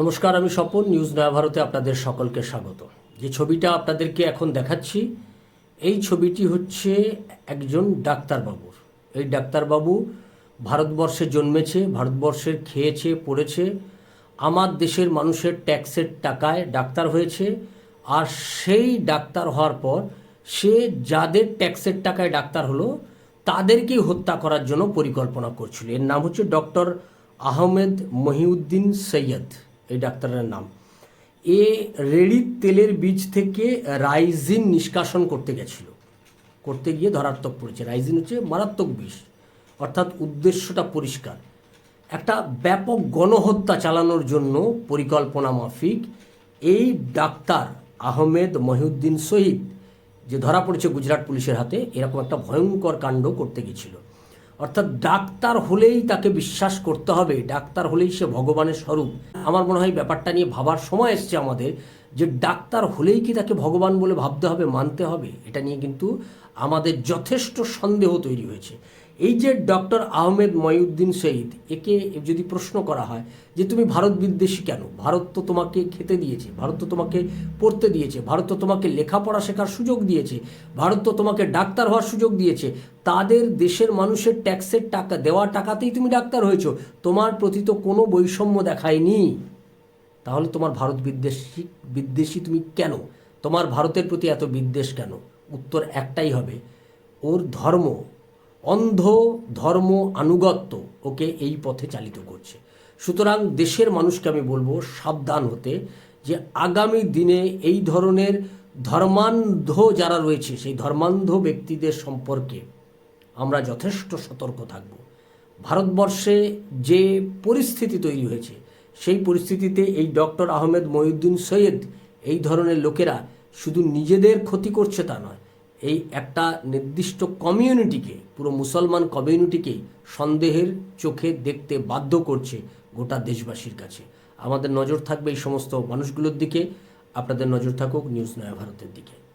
নমস্কার, আমি স্বপন নিউজ নয়া ভারতে আপনাদের সকলকে স্বাগত। যে ছবিটা আপনাদেরকে এখন দেখাচ্ছি, এই ছবিটি হচ্ছে একজন ডাক্তারবাবুর। এই ডাক্তারবাবু ভারতবর্ষে জন্মেছে ভারতবর্ষের খেয়েছে, পড়েছে, আমার দেশের মানুষের ট্যাক্সের টাকায় ডাক্তার হয়েছে, আর সেই ডাক্তার হওয়ার পর সে যাদের ট্যাক্সের টাকায় ডাক্তার হলো, তাদেরকেই হত্যা করার জন্য পরিকল্পনা করছিল। এর নাম হচ্ছে ডক্টর আহমেদ মহিউদ্দিন সৈয়দ। এই ডাক্তারের নাম। এ রেড়ির তেলের বীজ থেকে রাইজিন নিষ্কাশন করতে গেছিল। করতে গিয়ে ধরাত্মক পড়েছে। রাইজিন হচ্ছে মারাত্মক বিষ, অর্থাৎ উদ্দেশ্যটা পরিষ্কার। একটা ব্যাপক গণহত্যা চালানোর জন্য পরিকল্পনা মাফিক এই ডাক্তার আহমেদ মহিউদ্দিন শহীদ, যে ধরা পড়েছে গুজরাট পুলিশের হাতে, এরকম একটা ভয়ঙ্কর কাণ্ড করতে গেছিল। অর্থাৎ ডাক্তার হলেই তাকে বিশ্বাস করতে হবে, ডাক্তার হলেই সে ভগবানের স্বরূপ। আমার মনে হয় ব্যাপারটা নিয়ে ভাবার সময় এসছে আমাদের যে ডাক্তার হলেই কি তাকে ভগবান বলে ভাবতে হবে, মানতে হবে? এটা নিয়ে কিন্তু আমাদের যথেষ্ট সন্দেহ তৈরি হয়েছে। এই যে ডক্টর আহমেদ মহিউদ্দিন শহীদ, একে যদি প্রশ্ন করা হয় যে তুমি ভারত বিদ্বেষী কেন? ভারত তো তোমাকে খেতে দিয়েছে, ভারত তো তোমাকে পড়তে দিয়েছে, ভারত তো তোমাকে লেখাপড়া শেখার সুযোগ দিয়েছে, ভারত তো তোমাকে ডাক্তার হওয়ার সুযোগ দিয়েছে, তাদের দেশের মানুষের ট্যাক্সের টাকা দেওয়া টাকাতেই তুমি ডাক্তার হয়েছো, তোমার প্রতি তো কোনো বৈষম্য দেখায়নি। তাহলে তোমার ভারত বিদ্বেষী বিদ্বেষী তুমি কেন? তোমার ভারতের প্রতি এত বিদ্বেষ কেন? উত্তর একটাই হবে, ওর ধর্ম অন্ধ ধর্ম আনুগত্য ওকে এই পথে চালিত করছে। সুতরাং দেশের মানুষকে আমি বলব, সাবধান হতে যে আগামী দিনে এই ধরনের ধর্মান্ধ যারা রয়েছে, সেই ধর্মান্ধ ব্যক্তিদের সম্পর্কে আমরা যথেষ্ট সতর্ক থাকব। ভারতবর্ষে যে পরিস্থিতি তৈরি হয়েছে, সেই পরিস্থিতিতে এই ডক্টর আহমেদ মহিউদ্দিন সৈয়দ, এই ধরনের লোকেরা শুধু নিজেদের ক্ষতি করছে তা নয় এই একটা নির্দিষ্ট কমিউনিটিকে, পুরো মুসলমান কমিউনিটিকে সন্দেহের চোখে দেখতে বাধ্য করছে গোটা দেশবাসীর কাছে। আমাদের নজর থাকবে এই সমস্ত মানুষগুলোর দিকে। আপনাদের নজর থাকুক নিউজ নয়া ভারতের দিকে।